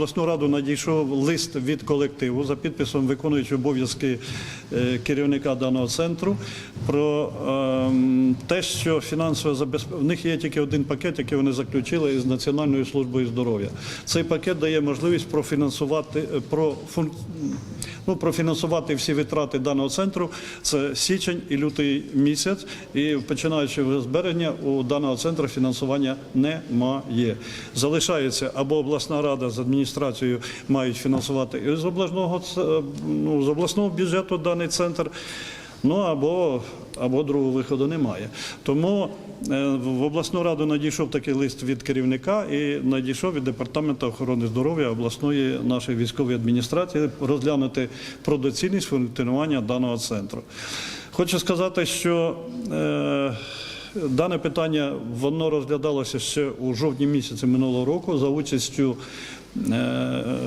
обласну раду надійшов лист від колективу за підписом виконуючого обов'язки е, керівника даного центру про ем, те, що фінансове забезпечення. В них є тільки один пакет, який вони заключили із Національною службою здоров'я. Цей пакет дає можливість профінансувати е, про ну, профінансувати всі витрати даного центру. Це січень і лютий місяць. І починаючи з березня, у даного центру фінансування немає. Залишається або обласна рада з адміністрацією мають фінансувати з обласного ц- ну, з обласного бюджету даний центр. Ну або, або другого виходу немає. Тому е, в обласну раду надійшов такий лист від керівника і надійшов від департаменту охорони здоров'я обласної нашої військової адміністрації розглянути про доцільність функціонування даного центру. Хочу сказати, що е, дане питання воно розглядалося ще у жовтні місяці минулого року за участю е,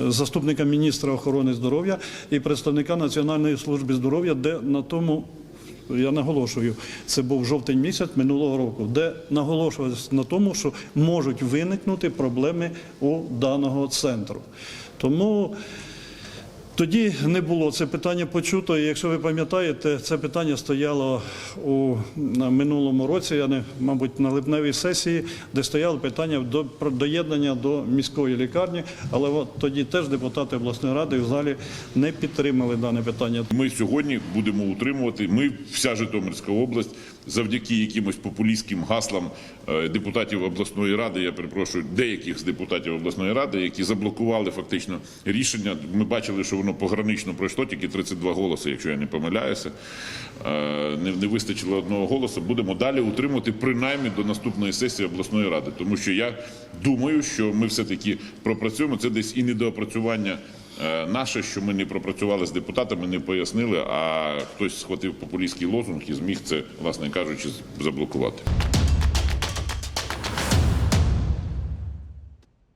заступника міністра охорони здоров'я і представника Національної служби здоров'я, де на тому. Я наголошую, це був жовтень місяць минулого року, де наголошувалось на тому, що можуть виникнути проблеми у даного центру. Тому тоді не було це питання почуто. Якщо ви пам'ятаєте, це питання стояло у минулому році, я не мабуть на липневій сесії, де стояло питання до про доєднання до міської лікарні. Але от тоді теж депутати обласної ради в залі не підтримали дане питання. Ми сьогодні будемо утримувати. Ми, вся Житомирська область, завдяки якимось популістським гаслам е, депутатів обласної ради. Я перепрошую деяких з депутатів обласної ради, які заблокували фактично рішення. Ми бачили, що воно погранично пройшло, тільки 32 голоси, якщо я не помиляюся. Е, Не, вистачило одного голосу. Будемо далі утримувати принаймні до наступної сесії обласної ради, тому що я думаю, що ми все таки пропрацюємо. Це десь і недоопрацювання. Е, Наше, що ми не пропрацювали з депутатами, не пояснили, а хтось схватив популістський лозунг і зміг це, власне кажучи, заблокувати.